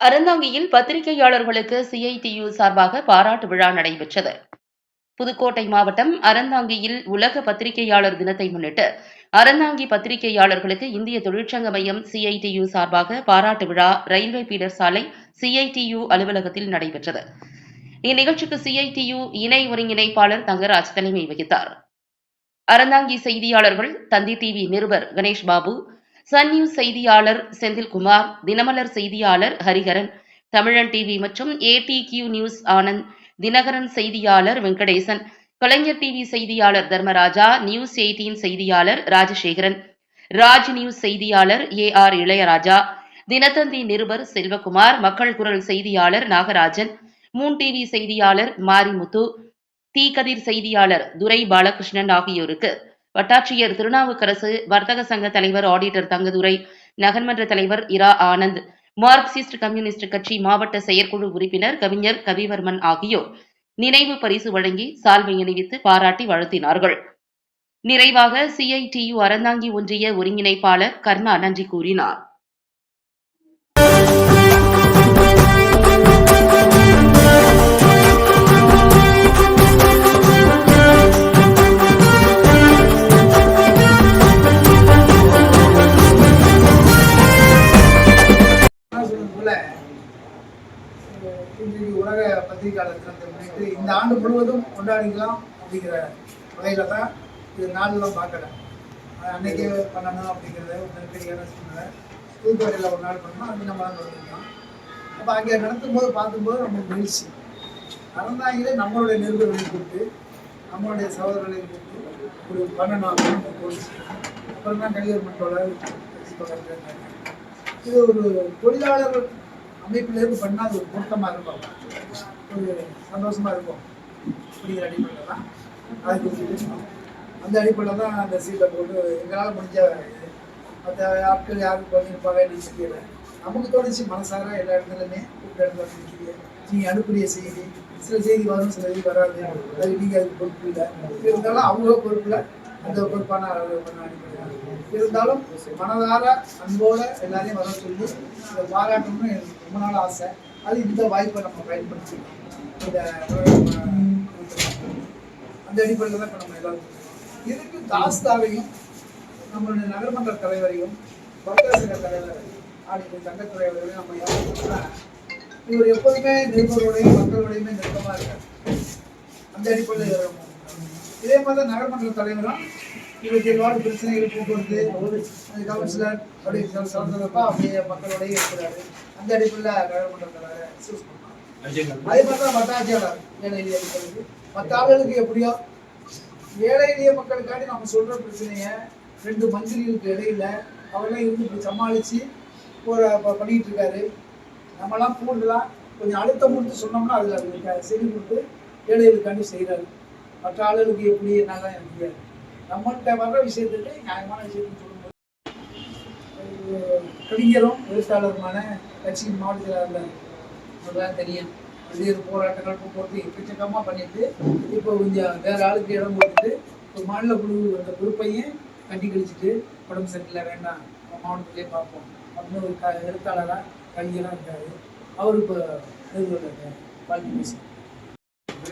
அறந்தாங்கியில் பத்திரிகையாளர்களுக்கு CITU சார்பாக பாராட்டு விழா நடைபெற்றது. புதுக்கோட்டை மாவட்டம் அறந்தாங்கியில் உலக பத்திரிகையாளர் தினத்தை முன்னிட்டு அறந்தாங்கி பத்திரிகையாளர்களுக்கு இந்திய தொழிற்சங்க மையம் சிஐடியு சார்பாக பாராட்டு விழா ரயில்வே பீடர் சாலை சிஐடியு அலுவலகத்தில் நடைபெற்றது. இந்நிகழ்ச்சிக்கு சிஐடியு இணை ஒருங்கிணைப்பாளர் தங்கராஜ் தலைமை வகித்தார். அறந்தாங்கி செய்தியாளர்கள் தந்தி டிவி நிருபர் கணேஷ் பாபு சன் நியூஸ் செய்தியாளர் செந்தில்குமார் தினமலர் செய்தியாளர் ஹரிஹரன் தமிழன் டிவி மற்றும் ஏடி கியூ நியூஸ் ஆனந்த் தினகரன் செய்தியாளர் வெங்கடேசன் கலைஞர் டிவி செய்தியாளர் தர்மராஜா நியூஸ் எயிட்டீன் செய்தியாளர் ராஜசேகரன் ராஜ் நியூஸ் செய்தியாளர் ஏ ஆர் இளையராஜா தினத்தந்தி நிருபர் செல்வகுமார் மக்கள் குரல் செய்தியாளர் நாகராஜன் மூன் டிவி செய்தியாளர் மாரிமுத்து தீக்கதிர் கதிர் செய்தியாளர் துரை பாலகிருஷ்ணன் ஆகியோருக்கு வட்டாட்சியர் திருநாவுக்கரசு வர்த்தக சங்க தலைவர் ஆடிட்டர் தங்கதுரை நகர்மன்ற தலைவர் இரா ஆனந்த் மார்க்சிஸ்ட் கம்யூனிஸ்ட் கட்சி மாவட்ட செயற்குழு உறுப்பினர் கவிஞர் கவிவர்மன் ஆகியோர் நினைவு பரிசு வழங்கி சால்வை அணிவித்து பாராட்டி வாழ்த்தினார்கள். நிறைவாக சிஐடியு அறந்தாங்கி ஒன்றிய ஒருங்கிணைப்பாளர் கர்ணா நன்றி கூறினார். முழுவதும் கொண்டாடிக்கலாம் அப்படிங்கிற வகையில தான் இது நாள்லாம் பார்க்கல. அன்னைக்கே அன்னைக்கு பண்ணணும் அப்படிங்கிறத ஒரு நெருக்கடியான சூழ்நிலை புதுக்கோட்டையில் ஒரு நாள் பண்ணணும் அது நம்ம நடந்துருக்கோம் அப்போ அங்கே நடத்தும் போது பார்க்கும்போது நம்ம மகிழ்ச்சி நடந்தாங்களே நம்மளுடைய நிருபர்களை கூப்பிட்டு நம்மளுடைய சகோதரர்களை கூப்பிட்டு ஒரு பண்ணணும் அப்படின்னு தோணுச்சு அப்புறம் தான் கலிவர் மட்டோட இது ஒரு தொழிலாளர்கள் அமைப்பிலேருந்து பண்ணால் அது ஒரு பொருத்தமாக இருக்கும். ஒரு சந்தோஷமாக இருக்கும். அப்படிங்கிற அடிப்படையில் தான் அதுக்கு அந்த அடிப்படையில் தான் அந்த சீட்டை போட்டு எங்களால் முடிஞ்ச மற்ற ஆட்கள் யாருக்கு பண்ணியிருப்பாங்க எனக்கு தெரியல. நமக்கு தோணுச்சு மனசார எல்லா இடத்துலையுமே கூப்பிட்ட இடத்துல நீங்கள் அனுப்புரிய செய்தி சில செய்தி வரும் சில செய்தி வராது. அது நீங்கள் அதுக்கு பொறுப்பு இல்லை. இருந்தாலும் அவங்க பொறுப்பில் அந்த பொறுப்பான அளவு பண்ண அடிப்படையில் இருந்தாலும் மனதார அன்போட எல்லாரையும் வர சொல்லி இந்த பாராட்டணும்னு எனக்கு ரொம்ப நாள் ஆசை. அது இந்த வாய்ப்பை நம்ம பயன்படுத்திக்கணும். இந்த அந்த அடிப்படையில் தான் இப்போ நம்ம எல்லாரும் இதுக்கு தாஸ்தாவையும் நம்மளுடைய நகர்மன்ற தலைவரையும் வர்த்தக தலைவர் ஆடிய தங்கத்துறை அவர்களையும் நம்ம யாரும் இவர் எப்போதுமே நிருபரோடையும் மக்களோடையுமே நெருக்கமாக இருக்கார். அந்த அடிப்படையில் நம்ம இதே மாதிரி தான் நகர்மன்ற தலைவரும் இவருக்கு எவ்வாறு பிரச்சனைகள் போக்குவரத்து கவுன்சிலர் அப்படி சலந்தப்பா அப்படியே மக்களோடய இருக்கிறாரு. அந்த அடிப்படையில் நகர்மன்ற தலைவரை சூஸ் பண்ணலாம். அதே மாதிரி தான் வட்டாட்சியாளர் ஏழை எளிய மக்களுக்கு மற்ற ஆளுகளுக்கு எப்படியோ? ஏழை எளிய மக்களுக்காண்டி நம்ம சொல்ற பிரச்சனைய ரெண்டு மந்திரிகளுக்கு இடையில அவரெல்லாம் இருந்து இப்படி சமாளிச்சு ஒரு ப- பண்ணிட்டு இருக்காரு. நம்மலாம் கூடுதலா கொஞ்சம் அழுத்தம் கொடுத்து சொன்னோம்னா அதுல அவங்களுக்கு செய்து கொடுத்து ஏழைகளுக்காண்டி செய்கிறாரு மற்ற ஆளுகளுக்கு எப்படி என்னதான் எனக்கு தெரியாது. நம்மள்கிட்ட வர்ற விஷயத்துக்கு நியாயமான விஷயத்துக்கு சொல்லும்போது கவிஞரும் எழுத்தாளருமான கட்சியின் மாவட்டத்தில் இருந்தார் அதெல்லாம் தெரியும். திடீர் போராட்டங்கள் போக்குவரத்து எக்கச்சக்கமாக பண்ணிட்டு இப்போ கொஞ்சம் வேற ஆளுக்கு இடம் கொடுத்துட்டு இப்போ மாநில குழு அந்த பொறுப்பையும் கட்டி கழிச்சிட்டு உடம்பு சரியில்லை வேண்டாம். நம்ம மாவட்டத்திலே பார்ப்போம். அப்படின்னு ஒரு க எழுத்தாளராக கல்வியெல்லாம் இருக்காரு. அவர் இப்போ நிறுவனம் இருக்கார். வாழ்க்கை பேசி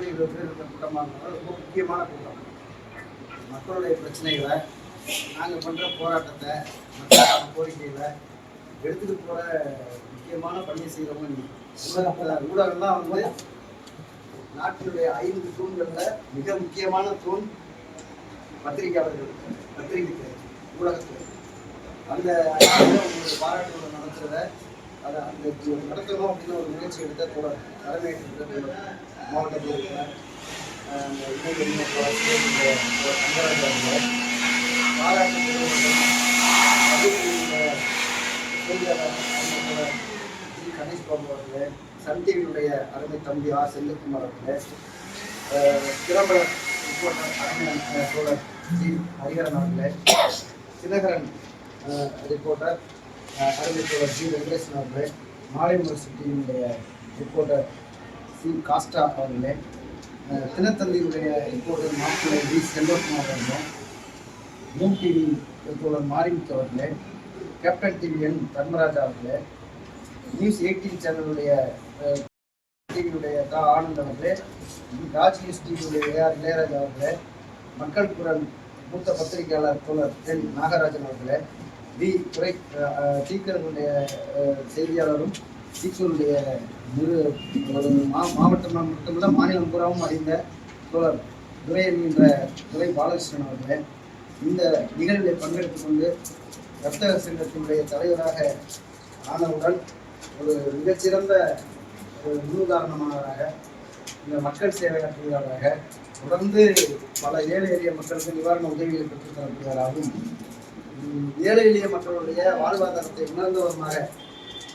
இருபது பேர் கூட்டமாக இருந்தாலும் ரொம்ப முக்கியமான கூட்டம். மக்களுடைய பிரச்சனைகளை நாங்கள் பண்ணுற போராட்டத்தை மக்களுக்கான கோரிக்கைகளை எடுத்துகிட்டு போகிற முக்கியமான பணியை செய்கிறவங்க நீங்கள் ஊடகத்தில் ஊடகம்லாம் வந்து நாட்டினுடைய ஐந்து தூண்களில் மிக முக்கியமான தூண் பத்திரிகையாளர்கள் பத்திரிகை ஊடகத்துறை. அந்த அடிப்படையில் பாராட்டுகளை நடத்துகிறத அதை அந்த நடத்தணும் அப்படின்னு ஒரு முயற்சி எடுத்த கூட தலைமை மாவட்டத்தில் இருக்கிற பாராட்டு செய்தியாளர் கணேஷ் பாபு அவர்களே சன் டிவியினுடைய அருமை தம்பி ஆர் செந்தில்குமார் அவர்களே அஹ், ரிப்போர்ட்டர் அருமை ஜி ஹரிகரன் அவர்களே தினகரன் ரிப்போர்ட்டர் அருமை சோழர் ஜி வெங்கடேசன் அவர்களே மாலை யூனிவர்சிட்டியினுடைய ரிப்போர்ட்டர் சி காஸ்டா அவர்களே தினத்தந்தியுடைய தினத்தந்தியினுடைய ரிப்போர்ட்டர் மாப்பிள்ளை வி செல்வகுமார் அவர்களே மூன் டிவி ரிப்போர்ட்டர் மாரிமுத்து அவர்களே கேப்டன் டிவி என் தர்மராஜா அவர்களே நியூஸ் எயிட்டீன் சேனலுடைய டிவியுடைய தா ஆனந்த் அவர்களே. ராஜ் நியூஸ் டிவியுடைய ஏஆர் இளையராஜா அவர்களே. மக்கள் குரல் மூத்த பத்திரிகையாளர் தோழர் என் நாகராஜன் அவர்களே. வி துறை டீக்கர்களுடைய செய்தியாளரும் டீச்சருடைய நிறு ஒரு மா மாவட்டம் மட்டுமல்ல மாநிலம் பூராவும் அறிந்த தோழர் துரை என்கின்ற துரை பாலகிருஷ்ணன் அவர்களே. இந்த நிகழ்வில் பங்கெடுத்துக் கொண்டு வர்த்தக சங்கத்தினுடைய தலைவராக ஆனவுடன் ஒரு மிகச்சிறந்த ஒரு முன்னுதாரணமானவராக இந்த மக்கள் சேவை சேவையாற்றுவதாக தொடர்ந்து பல ஏழை எளிய மக்களுக்கு நிவாரண உதவிகளை பெற்றுத்தர தரக்கூடியவராகவும் ஏழை எளிய மக்களுடைய வாழ்வாதாரத்தை உணர்ந்தவருமாக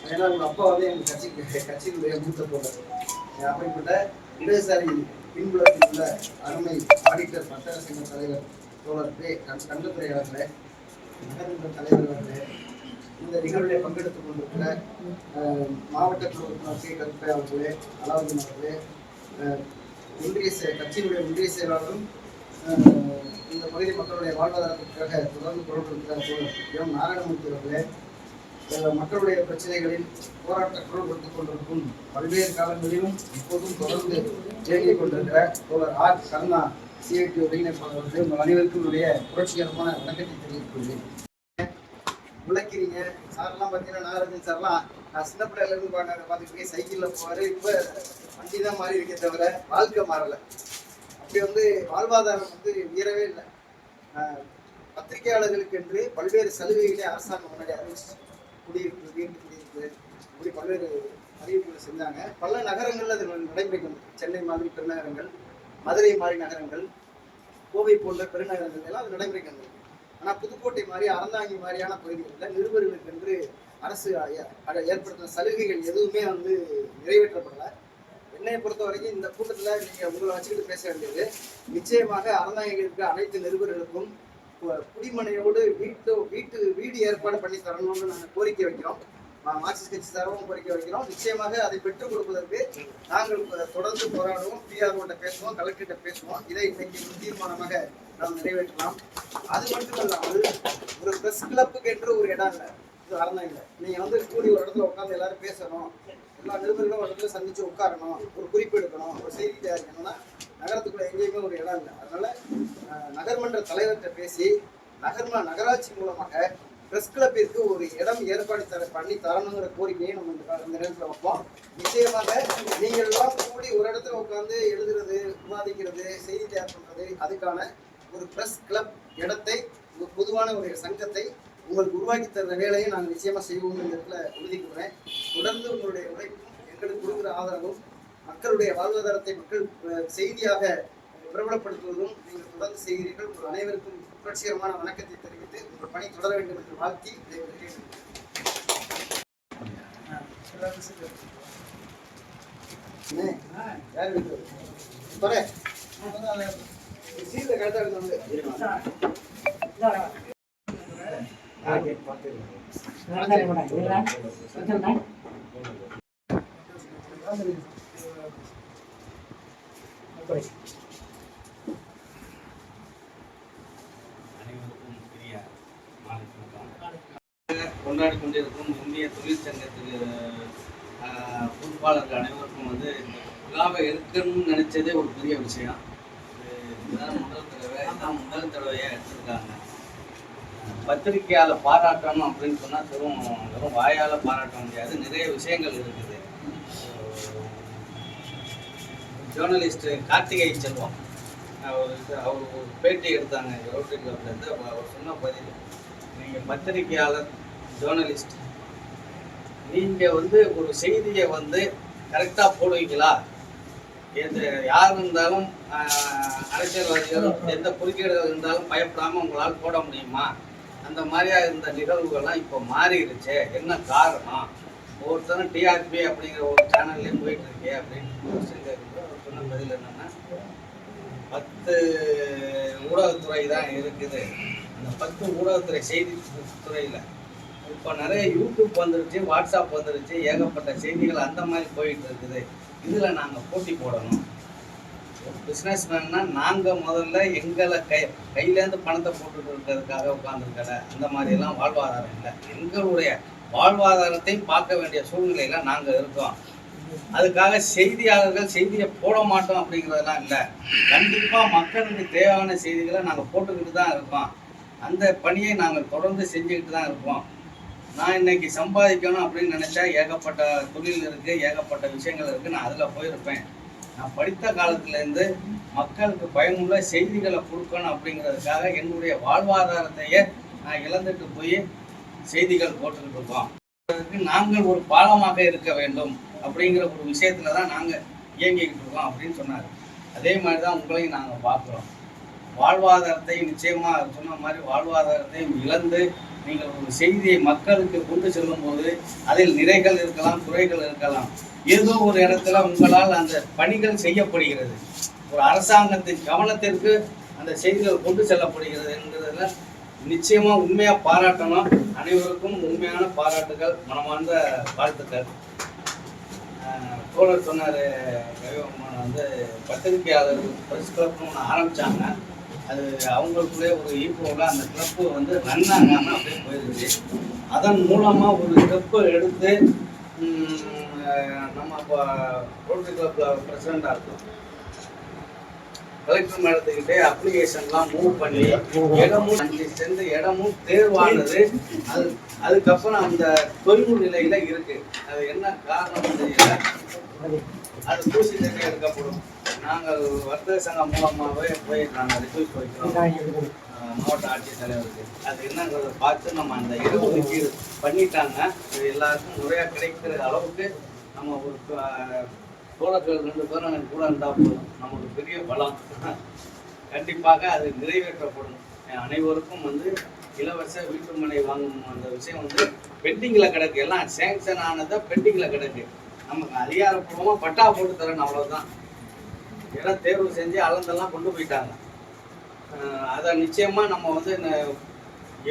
ஏன்னா உங்கள் அப்பா வந்து எங்கள் கட்சி கட்சியினுடைய மூத்த தோழர். அப்படிப்பட்ட இடதுசாரி பின்புலத்தில் உள்ள அருமை ஆடிட்டர் வர்த்தக சங்க தலைவர் தோழர் பே கண் கண்டத்துறை அவர்களே நகரமன்ற தலைவர் அவர்களே இந்த நிகழ்வில் பங்கெடுத்துக் கொண்டிருக்கிற மாவட்ட உறுப்பினர் கே கருப்பை அவர்களே அலாவுதீன் அவர்களே ஒன்றிய கட்சியினுடைய ஒன்றிய செயலாளரும் இந்த பகுதி மக்களுடைய வாழ்வாதாரத்திற்காக தொடர்ந்து குரல் கொடுக்கிற எம். நாராயணமூர்த்தி அவர்களே மக்களுடைய பிரச்சனைகளில் போராட்ட குரல் கொடுத்துக் கொண்டிருக்கும் பல்வேறு காலங்களிலும் இப்போதும் தொடர்ந்து ஜெயிலிக் கொண்டிருக்கிற தோழர் ஆர். கருணா சிஐடி ஒருங்கிணைப்பாளர்களுக்கு உங்கள் அனைவருக்கும் என்னுடைய புரட்சிகரமான வணக்கத்தை தெரிவித்துக் கொள்கிறேன். உழைக்கிறீங்க சார்லாம் பார்த்தீங்கன்னா நாகராஜன் சார்லாம் நான் சின்ன பிள்ளையில இருந்து பார்க்க பார்த்துட்டு சைக்கிளில் போவார் இப்போ வண்டி தான் மாறி இருக்கே தவிர வாழ்க்கை மாறலை. அப்படி வந்து வாழ்வாதாரம் வந்து உயரவே இல்லை. பத்திரிகையாளர்களுக்கு என்று பல்வேறு சலுகைகளை அரசாங்கம் முன்னாடி அறிவிச்சு குடியிருப்பு வீட்டு குடியிருப்பு இப்படி பல்வேறு அறிவிப்புகளை செஞ்சாங்க. பல நகரங்கள்ல அது நடைபெறும் சென்னை மாதிரி பெருநகரங்கள் மதுரை மாதிரி நகரங்கள் கோவை போன்ற பெருநகரங்கள் எல்லாம் அது நடைமுறைக்கு ஆனால் புதுக்கோட்டை மாதிரி அறந்தாங்கி மாதிரியான பகுதிகளில் நிருபர்களுக்கு என்று அரசு ஏற்படுத்தின சலுகைகள் எதுவுமே வந்து நிறைவேற்றப்படலை. என்னை பொறுத்த வரைக்கும் இந்த கூட்டத்தில் நீங்கள் உங்களை வச்சுக்கிட்டு பேச வேண்டியது நிச்சயமாக அறந்தாங்கியில் அனைத்து நிருபர்களுக்கும் கு- குடிமனையோடு வீட்டு வீட்டு வீடு ஏற்பாடு பண்ணி தரணும்னு நாங்கள் கோரிக்கை வைக்கிறோம். மார்க்சிஸ்ட் கட்சி சார்பாகவும் கோரிக்கை வைக்கிறோம். நிச்சயமாக அதை பெற்றுக் கொடுப்பதற்கு நாங்கள் தொடர்ந்து போராடுவோம். பிஆர்ஓட்ட பேசுவோம் கலெக்டர்கிட்ட பேசுவோம். இதை இன்னைக்கு தீர்மானமாக நாம் நிறைவேற்றலாம். அது மட்டும் இல்லாமல் ஒரு பிரஸ் கிளப்புக்கு என்று ஒரு இடம் இல்லை. இது வரணும் இல்லை. நீங்கள் வந்து கூடி ஒரு இடத்துல உட்காந்து எல்லாரும் பேசணும். எல்லா நிருபர்களும் ஒரு இடத்துல சந்திச்சு உட்காரணும். ஒரு குறிப்பு எடுக்கணும். ஒரு செய்தி தயாரிக்கணும்னா நகரத்துக்குள்ள எங்கேயுமே ஒரு இடம் இல்லை. அதனால நகர்மன்ற தலைவர்கிட்ட பேசி நகர்ம நகராட்சி மூலமாக பிரஸ் கிளப்பிற்கு ஒரு இடம் ஏற்பாடு தர பண்ணி தரணுங்கிற கோரிக்கையை நம்ம இந்த இந்த நேரத்தில் வைப்போம். நிச்சயமாக நீங்கள் எல்லாம் கூடி ஒரு இடத்துல உட்காந்து எழுதுறது விவாதிக்கிறது செய்தி தயார் பண்றது அதுக்கான ஒரு ப்ரெஸ் கிளப் இடத்தை ஒரு பொதுவான ஒரு சங்கத்தை உங்களுக்கு உருவாக்கி தர வேலையை நாங்கள் நிச்சயமாக செய்வோம் இந்த இடத்துல உறுதி கூறுறேன். தொடர்ந்து உங்களுடைய உழைப்பும் எங்களுக்கு கொடுக்குற ஆதரவும் மக்களுடைய வாழ்வாதாரத்தை மக்கள் செய்தியாக பிரபலப்படுத்துவதும் நீங்கள் தொடர்ந்து செய்கிறீர்கள். உங்கள் அனைவருக்கும் புரட்சிகரமான வணக்கத்தை தெரிவித்து உங்கள் பணி தொடர வேண்டும் என்று வாழ்த்தி விடைபெறுகிறேன். எல்லாரும் யார் வீட்டு போறேன் சீட்டில் கரெக்டாக இருந்தாங்க அனைவருக்கும் பெரிய மாலை வணக்கம். கொண்டாடி கொண்டிருக்கும் இந்திய தொழிற்சங்கத்துக்கு ஆஹ், பொறுப்பாளர்கள் அனைவருக்கும் வந்து இந்த விழாவை எடுக்கணும்னு நினைச்சதே ஒரு பெரிய விஷயம் இது இதுதான் முதல் தடவை இதான் முதல் தடவையாக எடுத்திருக்காங்க பத்திரிகையால் பாராட்டணும் அப்படின்னு சொன்னால் வெறும் வெறும் வாயால் பாராட்ட முடியாது. நிறைய விஷயங்கள் இருக்குது. ஜேர்னலிஸ்ட் கார்த்திகை செல்வம். அவர் அவர் ஒரு பேட்டி எடுத்தாங்க ரோட்டரி கிளப்லேருந்து அவர் சொன்ன பதில் நீங்கள் பத்திரிகையாளர் ஜேர்னலிஸ்ட் நீங்கள் வந்து ஒரு செய்தியை வந்து கரெக்டாக போடுவீங்களா? எந்த யார் இருந்தாலும் அரசியல்வாதிகளும் எந்த குறுக்கீடுகள் இருந்தாலும் பயப்படாமல் உங்களால் போட முடியுமா? அந்த மாதிரியா இருந்த நிகழ்வுகள்லாம் இப்போ மாறிடுச்சு. என்ன காரணம்? ஒவ்வொருத்தரும் டிஆர்பி அப்படிங்கிற ஒரு சேனல்லையும் போயிட்டு இருக்கே அப்படின்னு question கேட்கும்போது அவர் சொன்ன பதில் என்னன்னா பத்து ஊடகத்துறை தான் இருக்குது. அந்த பத்து ஊடகத்துறை செய்தி துறையில் இப்போ நிறைய யூடியூப் வந்துருச்சு வாட்ஸ்அப் வந்துருச்சு ஏகப்பட்ட செய்திகள் அந்த மாதிரி போயிட்டு இருக்குது இதில் நாங்கள் போட்டி போடணும். பிஸ்னஸ் மேன்னா நாங்கள் முதல்ல எங்களை கை கையிலேருந்து பணத்தை போட்டுட்டு இருக்கிறதுக்காக உட்காந்துருக்கல அந்த மாதிரியெல்லாம் வாழ்வாதாரம் இல்லை. எங்களுடைய வாழ்வாதாரத்தையும் பார்க்க வேண்டிய சூழ்நிலையில நாங்கள் இருக்கோம். அதுக்காக செய்தியாளர்கள் செய்தியை போட மாட்டோம் அப்படிங்கிறதெல்லாம் இல்லை. கண்டிப்பாக மக்களுக்கு தேவையான செய்திகளை நாங்கள் போட்டுக்கிட்டு தான் இருக்கோம். அந்த பணியை நாங்கள் தொடர்ந்து செஞ்சுக்கிட்டு தான் இருப்போம் நான் இன்னைக்கு சம்பாதிக்கணும் அப்படின்னு நினைச்சா ஏகப்பட்ட தொழில் இருக்கு ஏகப்பட்ட விஷயங்கள் இருக்கு. நான் அதில் போயிருப்பேன். நான் படித்த காலத்துல இருந்து மக்களுக்கு பயனுள்ள செய்திகளை கொடுக்கணும் அப்படிங்கிறதுக்காக என்னுடைய வாழ்வாதாரத்தையே நான் இழந்துட்டு போய் செய்திகள் போட்டுக்கிட்டு இருக்கோம். அதற்கு நாங்கள் ஒரு பாலமாக இருக்க வேண்டும் அப்படிங்கிற ஒரு விஷயத்துல தான் நாங்க இயங்கிக்கிட்டு இருக்கோம் அப்படின்னு சொன்னார். அதே மாதிரி தான் உங்களையும் நாங்க பார்க்குறோம். வாழ்வாதாரத்தை நிச்சயமா சொன்ன மாதிரி வாழ்வாதாரத்தையும் இழந்து நீங்கள் ஒரு செய்தியை மக்களுக்கு கொண்டு செல்லும் போது அதில் நிறைகள் இருக்கலாம் குறைகள் இருக்கலாம். ஏதோ ஒரு இடத்துல உங்களால் அந்த பணிகள் செய்யப்படுகிறது. ஒரு அரசாங்கத்தின் கவனத்திற்கு அந்த செய்திகள் கொண்டு செல்லப்படுகிறது என்கிறதுல நிச்சயமா உண்மையா பாராட்டணும். அனைவருக்கும் உண்மையான பாராட்டுகள் மனமார்ந்த வாழ்த்துக்கள். தோழர் சொன்னார் வந்து பத்திரிகையாளர் பிரஸ் கிளப்னு ஒன்று ஆரம்பிச்சாங்க. அது அவங்களுக்குள்ளே ஒரு ஈக்குவலாக அந்த கிளப்பு வந்து ரன் ஆகாமல் அப்படியே போயிருச்சு. அதன் மூலமாக ஒரு ஸ்டெப்பு எடுத்து நம்ம இப்போ ரோட்டரி கிளப்பில் பிரசிடெண்டாக இருக்கோம். கலெக்டர் மேடத்துக்கிட்டே அப்ளிகேஷன்லாம் மூவ் பண்ணி இடமும் அஞ்சு சென்ற இடமும் தேர்வானது. அது அதுக்கப்புறம் அந்த தொழில் நிலையில இருக்கு. அது என்ன காரணம் தெரியல. அது தூசி தண்ணி எடுக்கப்படும். நாங்கள் வர்த்தக சங்கம் மூலமாகவே போய் நாங்கள் ரிக்வெஸ்ட் வைக்கிறோம். அஹ், மாவட்ட ஆட்சித்தலைவருக்கு. அது என்னங்கிறத பார்த்து நம்ம அந்த இடஒதுக்கீடு பண்ணிட்டாங்க. இது எல்லாருக்கும் முறையாக கிடைக்கிற அளவுக்கு நம்ம ஒரு தோழர்கள் ரெண்டு பேரும் எனக்கு கூட இருந்தால் போதும். நமக்கு பெரிய பலம். கண்டிப்பாக அது நிறைவேற்றப்படும். அனைவருக்கும் வந்து இலவச வீட்டுமனை வாங்கும் அந்த விஷயம் வந்து பெண்டிங்கில் கிடக்கு. எல்லாம் சேங்ஷன் ஆனதை பெண்டிங்கில் கிடக்கு. நமக்கு அதிகாரப்பூர்வமாக பட்டா போட்டு தரணும் அவ்வளோதான் இடம் தேர்வு செஞ்சு அளந்தெல்லாம் கொண்டு போயிட்டாங்க. அதை நிச்சயமாக நம்ம வந்து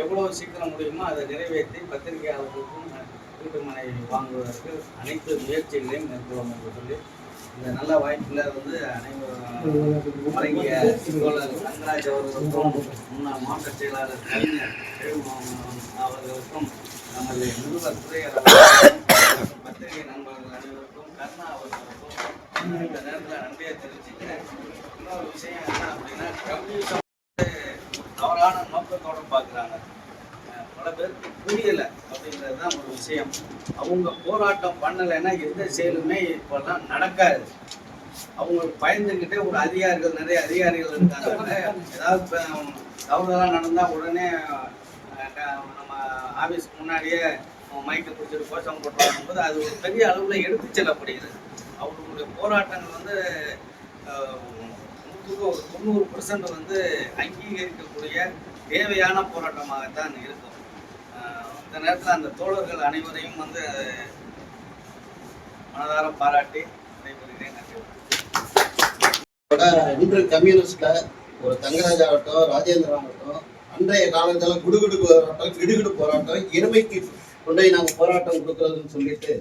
எவ்வளோ சீக்கிரம் முடியுமோ அதை நிறைவேற்றி பத்திரிகையாளர்களுக்கும் வீட்டுமனை வாங்குவதற்கு அனைத்து முயற்சிகளையும் மேற்கொள்ளும் என்று சொல்லி இந்த நல்ல வாய்ப்பில் வந்து அனைவரும் வழங்கிய தோழர் ரங்கராஜ் அவர்களுக்கும் முன்னாள் மாவட்ட செயலாளர் கலைஞர் அவர்களுக்கும் நமது நிருபர் துறையர் பத்திரிகை நண்பர்கள் அனைவருக்கும் கர்ணா அவர்களுக்கும் இந்த நேரத்தில் நன்றியை தெரிவிச்சுக்கிறேன் இன்னொரு விஷயம் என்ன அப்படின்னா கம்யூனிசம் தவறான நோக்கத்தோட பார்க்குறாங்க. பல பேருக்கு புரியலை அப்படிங்கிறது தான் ஒரு விஷயம். அவங்க போராட்டம் பண்ணலைன்னா எந்த செயலுமே இப்போல்லாம் நடக்காது. அவங்களுக்கு பயந்துக்கிட்டே ஒரு அதிகாரிகள் நிறைய அதிகாரிகள் இருக்காங்க. ஏதாவது ப- தவறுதலாக நடந்தால் உடனே நம்ம ஆஃபீஸ்க்கு முன்னாடியே மைக்கை பிடிச்சிட்டு கோஷம் போட்டு போது அது ஒரு பெரிய அளவில் எடுத்து செல்லப்படுகிறது. அவர்களுடைய போராட்டங்கள் வந்து நூற்றுக்கு ஒரு தொண்ணூறு பர்சன்ட் வந்து அங்கீகரிக்கக்கூடிய தேவையான போராட்டமாகத்தான் இருக்கும். இந்த நேரத்தில் அந்த தோழர்கள் அனைவரையும் வந்து மனதார பாராட்டி நடைபெறுகிறேன் நன்றி. இன்று கம்யூனிஸ்ட்ல ஒரு தங்கராஜ் ஆகட்டும் ராஜேந்திரன் ஆகட்டும் அன்றைய காலத்தில் குடுகுடு போராட்டம் கிடுகிடு போராட்டம் இருமைக்கு கொண்டு போய் போராட்டம் கொடுக்கறதுன்னு சொல்லிட்டு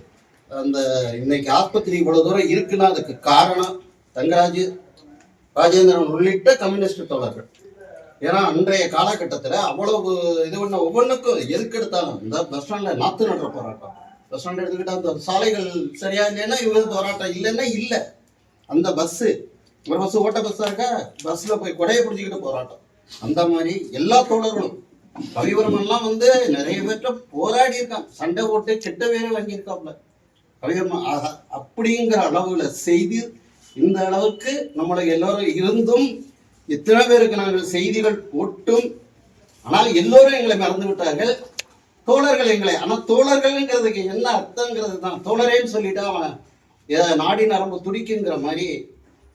அந்த இன்னைக்கு ஆஸ்பத்திரி இவ்வளவு தூரம் இருக்குன்னா அதுக்கு காரணம் தங்கராஜ் ராஜேந்திரன் உள்ளிட்ட கம்யூனிஸ்ட் தோழர்கள். ஏன்னா அன்றைய காலகட்டத்தில் அவ்வளவு இது பண்ண ஒவ்வொன்றுக்கும் எதுக்கு எடுத்தாலும் இந்த பஸ் ஸ்டாண்டில் நாற்று நடுற போராட்டம். பஸ் ஸ்டாண்ட் எடுத்துக்கிட்டால் அந்த சாலைகள் சரியா இல்லைன்னா இவங்க போராட்டம் இல்லைன்னா இல்லை. அந்த பஸ்ஸு ஒரு பஸ் ஓட்ட பஸ்ஸாக இருக்கா? பஸ்ஸில் போய் கொடையை பிடிச்சிக்கிட்டு போராட்டம். அந்த மாதிரி எல்லா தோழர்களும் கவிவரமெல்லாம் வந்து நிறைய பேர்கிட்ட போராடி இருக்கான் சண்டை போட்டு கெட்ட பேரை வாங்கியிருக்காப்ல கவிவர்மன் அப்படிங்கிற அளவில் செய்து இந்த அளவுக்கு நம்மளை எல்லோரும் இருந்தும் எத்தனை பேருக்கு நாங்கள் செய்திகள் போட்டும் ஆனால் எல்லோரும் எங்களை மறந்து விட்டார்கள். தோழர்கள் எங்களை ஆனால் தோழர்கள்ங்கிறதுக்கு என்ன அர்த்தங்கிறது தான். தோழரேன்னு சொல்லிட்டு அவன் ஏதாவது நாடி நரம்பு துடிக்குங்கிற மாதிரி.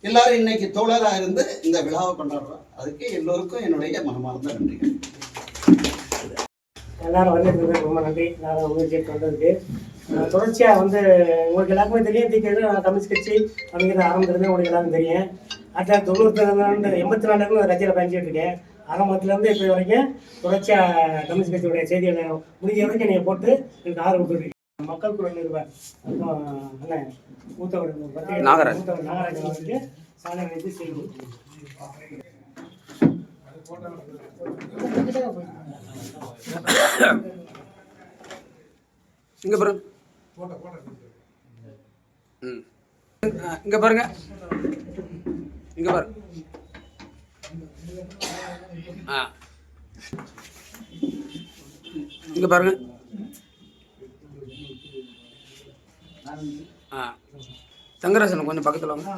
எல்லாரும் இன்னைக்கு தோழராக இருந்து இந்த விழாவை கொண்டாடுறோம். அதுக்கு எல்லோருக்கும் என்னுடைய மனமார்ந்த நன்றிகள். எல்லாரும் வந்திருக்கிறது ரொம்ப நன்றி. நான் முயற்சி வந்ததுக்கு. தொடர்ச்சியாக வந்து உங்களுக்கு எல்லாருக்குமே தெரியும் தீக்கிறது நான் கம்யூனிஸ்ட் கட்சி அப்படிங்கிறத ஆரம்பத்துலேருந்து உங்களுக்கு எல்லாருக்கும் தெரியும். ஆயிரத்தி தொள்ளாயிரத்தி தொண்ணூத்தி எண்பத்தி நாலுலேருந்து கட்சியில் பயணிச்சுட்டு இருக்கேன். ஆரம்பத்துலேருந்து இப்போ வரைக்கும் தொடர்ச்சியா கம்யூனிஸ்ட் கட்சியுடைய செய்திகளை முடிஞ்ச வரைக்கும் நீங்கள் போட்டு எனக்கு ஆதரவு கொடுத்துருக்கீங்க. மக்கள் குரல் அப்புறம் அண்ணன் மூத்தவர் நாகராஜ். மூத்தவர் நாகராஜன் அவருக்கு வைத்து செய்தி. இங்கே பாருங்க. இங்கே பாருங்க. இங்கே பாருங்க ஆ. இங்கே பாருங்க. ஆ. தங்கராசன் கொஞ்சம் பக்கத்தில் வாங்க.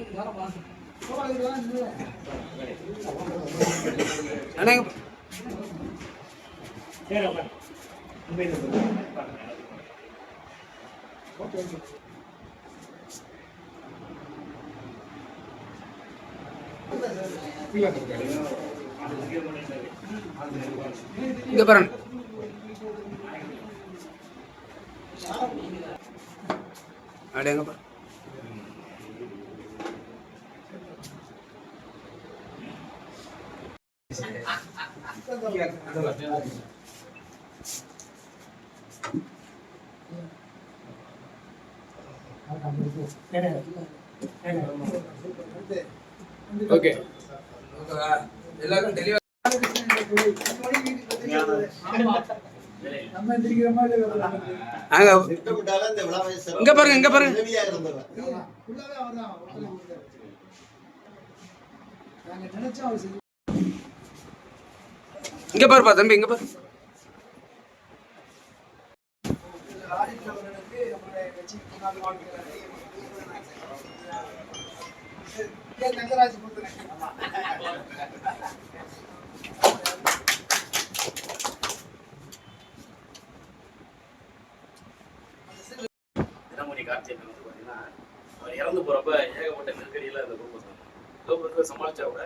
அண்ணா இங்க- பாருங்க அப்படியே எங்க பாருங்க ஓகே எல்லாரும் தெளிவா நம்ம எந்திரிக்கிற மாதிரி அங்க திட்டமிட்டாலும் இந்த விழாவை சிறப்பாக இங்க பாருங்க, இங்க பாருங்க. உதவியா அவர் நாங்க நினைச்சோம் இங்க பாருப்பா தம்பி இங்க பாரு. தினமணி வந்து பார்த்தீங்கன்னா அவர் இறந்து போறப்ப ஏகப்பட்ட நெருக்கடியில் அந்த குடும்பத்தை சமாளிச்சா கூட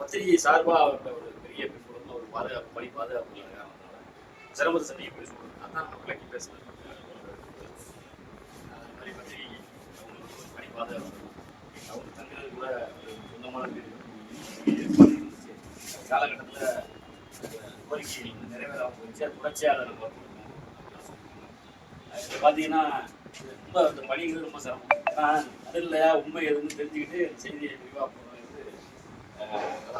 பத்திரிகை சார்பாக அவர்கிட்ட ஒரு பெரிய பாதுகாப்பு பணி பாதுகாப்பு சிரமத்தை சந்திக்க போய் சொல்லுவாங்க அதான் நம்ம விளக்கி பேசுவேன் அது மாதிரி பத்திரிகை அவங்களுக்கு ஒரு பணி பாதுகாப்பு அவங்க தங்குறது கூட ஒரு சொந்தமான காலகட்டத்தில் கோரிக்கை வந்து நிறைவேறாம போச்சு அது தொடர்ச்சியாக நம்ம இப்போ பார்த்தீங்கன்னா இது ரொம்ப அந்த பணிங்கிறது ரொம்ப சிரமம். ஏன்னா அது இல்லையா உண்மை எதுன்னு தெரிஞ்சுக்கிட்டு செய்தியை விரிவாக போடுறது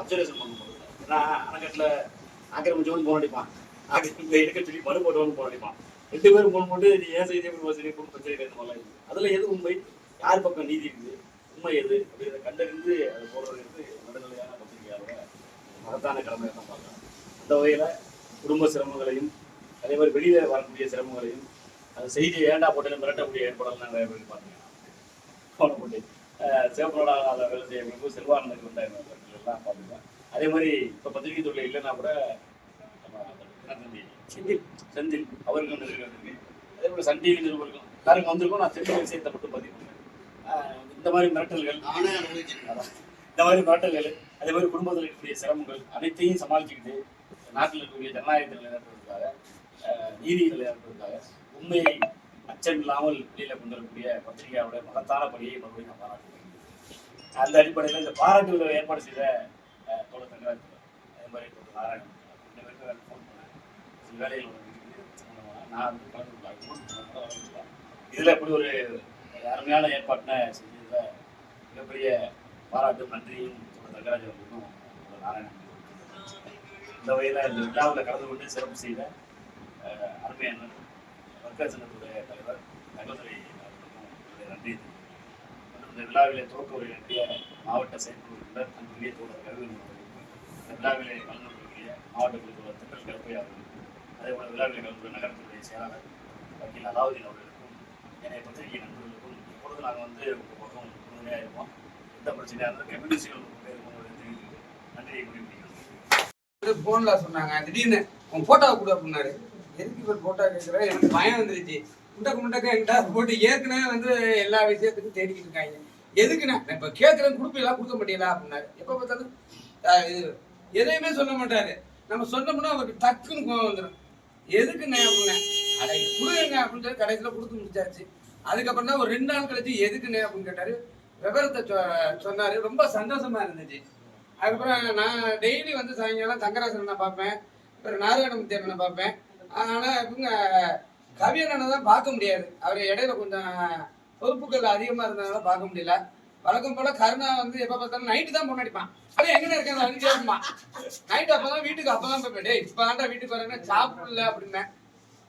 அப்சர்வேஷன் பண்ணும்போது. ஏன்னா அணைக்கட்டில் ஆக்கிரமிச்சவன் போன் அடிப்பான் எடுக்க சொல்லி மனு போட்டவன் போன் அடிப்பான் ரெண்டு பேரும் போன் போட்டு நீ ஏன் செய்தி எப்படி வசதி குடும்ப பிரச்சனை கிடையாது மாதிரிலாம் இருக்குது அதில் எது உண்மை? யார் பக்கம் நீதி இருக்குது? உண்மை எது? அப்படிங்கிறத கண்டறிந்து அது போடுறது நடுநிலையான பத்திரிகையாளரோட மகத்தான கடமையை தான் பார்க்கலாம் அந்த வகையில் குடும்ப சிரமங்களையும் அதே மாதிரி வெளியில் வரக்கூடிய சிரமங்களையும் அந்த செய்தியை ஏண்டா போட்டு மிரட்டக்கூடிய ஏற்படலாம் நிறைய பேர் பார்த்தீங்கன்னா போன போட்டு சிவப்பனோட அதை வேலை செய்யக்கூடிய செல்வானந்துக்கு வந்த எல்லாம் பார்த்துக்கலாம் அதே மாதிரி இப்போ பத்திரிகை துறையில் இல்லைன்னா கூட நம்ம அந்த தினத்தந்தி செந்தில். செந்தில் அவருக்கும் வந்திருக்கு அதே போல் சன் டிவி நிருபர்களும் எல்லாருக்கும் வந்திருக்கும். நான் தெரிஞ்ச விஷயத்தை மட்டும் பதிவு இந்த மாதிரி மிரட்டல்கள். நானே. இந்த மாதிரி மிரட்டல்கள். அதே மாதிரி குடும்பத்தில் இருக்கக்கூடிய சிரமங்கள் அனைத்தையும் சமாளிச்சுக்கிட்டு நாட்டில் இருக்கக்கூடிய ஜனநாயகத்தை நிலைநாட்டுவதற்காக அஹ், நீதியை நிலைநாட்டுவதற்காக உண்மையை அச்சம் இல்லாமல் வெளியில கொண்டு வரக்கூடிய பத்திரிகையாவோட மகத்தான பணியை மறுபடியும் நான் பாராட்டுகிறேன். அந்த அடிப்படையில் இந்த பாராட்டு விழா ஏற்பாடு செய்த தோட தோழர் அதே மாதிரி ஒரு நாராயணன் ரெண்டு பேருக்கு ஃபோன் பண்ணேன் சில வேலையில் நான் வந்து கலந்து கொள்ள இதில் இப்படி ஒரு அருமையான ஏற்பாட்டினை செஞ்சதில் மிகப்பெரிய பாராட்டும் நன்றியும் தோட தங்கராஜ் அவர்களுக்கும் நாராயணன் இந்த வகையில் இந்த விழாவில் கலந்து கொண்டு சிறப்பு செய்த அருமையான மக்கள் சங்கத்துடைய தலைவர் தகவல்துறை நன்றி இந்த விழாவிலே துவக்க உரையாற்றிய மாவட்ட செயற்குழு உறுப்பினர் தோழர் கருவின் இந்த விழாவிலே கலந்து கொள்ளக்கூடிய மாவட்ட குழு தோழர் திட்டல் கருப்பை அவர்களுக்கும் அதே போல விழாவிலே கலந்து கொள்ள நகரத்துடைய செயலாளர் வக்கீல் அலாவுதீன் அவர்களுக்கும் என்னைய பத்திரிகை நண்பர்களுக்கும் இப்பொழுது நாங்கள் வந்து உங்கள் பக்கம் உறுதுணையாக இருப்போம். எந்த பிரச்சனையாக இருந்தாலும் கம்யூனிஸ்டுகள் இருக்கும் தெரிவித்து நன்றியை குறிப்பிடுகிறோம் போன்ல சொன்னாங்க திடீர்னு உன் போட்டோவை கொடு அப்படின்னாரு. எதுக்கு இவர் போட்டோ கேட்குறேன் எனக்கு பயம் வந்துருச்சு. முண்டக்கு முண்டக்க என்கிட்ட போட்டு ஏற்கனவே வந்து எல்லா விஷயத்துக்கும் தேடிக்கிட்டு இருக்காங்க. எதுக்குண்ணா? நான் இப்போ கேட்குறேன் கொடுப்பீங்களா கொடுக்க மாட்டீங்களா? அப்படின்னாரு. எப்போ பார்த்தாலும் இது எதையுமே சொல்ல மாட்டாரு. நம்ம சொன்னோம்னா அவருக்கு டக்குன்னு கோவம் வந்துடும் எதுக்கு அப்படின்னேன் அடை கொடுங்க அப்படின்னு சொல்லி கடைசியில் கொடுத்து முடிச்சாச்சு. அதுக்கப்புறம் தான் ஒரு ரெண்டு நாள் கழிச்சு எதுக்குண்ணே அப்படின்னு கேட்டாரு. விவரத்தை சொ- சொன்னாரு. ரொம்ப சந்தோஷமா இருந்துச்சு. அதுக்கப்புறம் நான் டெய்லி வந்து சாயங்காலம் தங்கராசனை பார்ப்பேன். அப்புறம் நாராயணம் தேவனை பார்ப்பேன். ஆனால் இவங்க கவியனை தான் பார்க்க முடியாது. அவர் இடையில கொஞ்சம் பொறுப்புகள் அதிகமாக இருந்ததுனால பார்க்க முடியல. வழக்கம் போல கருணா வந்து எப்போ பார்த்தாலும் நைட்டு தான் பொண்ணடிப்பான் அது எங்க இருக்கேன் அடிச்சே இருப்பான் நைட் அப்பதான் வீட்டுக்கு அப்பதான் போய் டேய் இப்ப வீட்டுக்கு வரேன்னா சாப்பிடல அப்படின்னேன்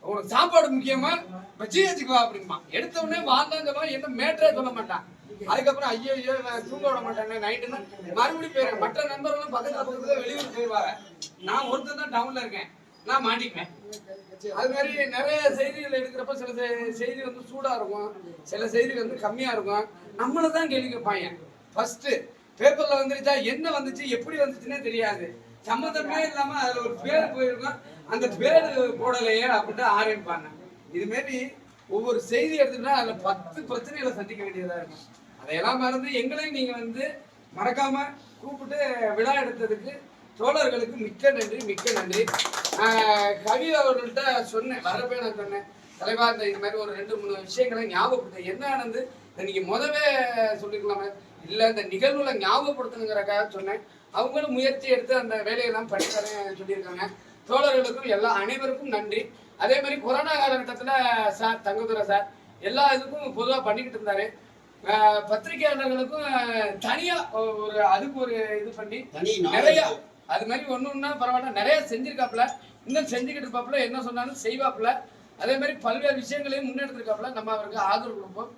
உனக்கு சாப்பாடு முக்கியமா? இப்ப ஜிஹெச்சுக்கு வா அப்படிமா எடுத்த உடனே வாந்தான்னு சொல்லுவான் என்ன மேட்டரே சொல்ல மாட்டான். அதுக்கப்புறம் ஐயோ ஐயோ நான் தூங்க விட மாட்டேன் நைட்டுன்னா மறுபடியும் போயிருக்கேன் மற்ற நண்பர்களும் பக்கத்துல பக்கத்துல வெளியூர் போயிருவாரு நான் ஒருத்தர் தான் டவுன்ல இருக்கேன். நான் மாட்டிக்குவேன். அது மாதிரி நிறைய செய்திகள் எடுக்கிறப்ப சில செய்தி வந்து சூடா இருக்கும். சில செய்தி வந்து கம்மியா இருக்கும். நம்மள தான் கேள்வி கேட்பாங்க. ஃபர்ஸ்ட் பேப்பர்ல வந்துருச்சா? என்ன வந்துச்சு? எப்படி வந்துச்சுன்னே தெரியாது. சம்மந்தமே இல்லாம அதுல ஒரு பேர் போயிருக்கோம். அந்த பேர் போடலையே அப்படின்ட்டு ஆரம்பிப்பாங்க. இது மாரி ஒவ்வொரு செய்தி எடுத்துக்கிட்டா அதுல பத்து பிரச்சனைகளை சந்திக்க வேண்டியதா இருக்கும். அதையெல்லாம் மறந்து எங்களையும் நீங்க வந்து மறக்காம கூப்பிட்டு விழா எடுத்ததுக்கு தோழர்களுக்கு மிக்க நன்றி மிக்க நன்றி. கவி அவர்கள்ட்ட சொன்னேன் வரப்பே நான் சொன்னேன். தலைவா இந்த இது மாதிரி ஒரு ரெண்டு மூணு விஷயங்களை ஞாபகப்படுத்த. என்ன ஆனது? நீங்க முதவே சொல்லிக்கலாமே இல்ல இந்த நிகழ்வுல ஞாபகப்படுத்தணுங்கிறக்காக சொன்னேன். அவங்களும் முயற்சி எடுத்து அந்த வேலையெல்லாம் பண்ணி தரேன் சொல்லியிருக்காங்க. தோழர்களுக்கும் எல்லா அனைவருக்கும் நன்றி. அதே மாதிரி கொரோனா காலகட்டத்துல சார் தங்கதுரை சார் எல்லா இதுக்கும் பொதுவா பண்ணிக்கிட்டு இருந்தாரு. ஆஹ் பத்திரிகையாளர்களுக்கும் தனியா ஒரு அதுக்கு ஒரு இது பண்ணி நிறைய அது மாதிரி ஒண்ணு ஒண்ணா பரவாயில்ல நிறைய செஞ்சிருக்காப்புல. இன்னும் செஞ்சுக்கிட்டு இருப்பாப்புல என்ன சொன்னாலும் செய்வாப்புல. அதே மாதிரி பல்வேறு விஷயங்களையும் முன்னெடுத்திருக்காப்புல. நம்ம அவருக்கு ஆதரவு கொடுப்போம்.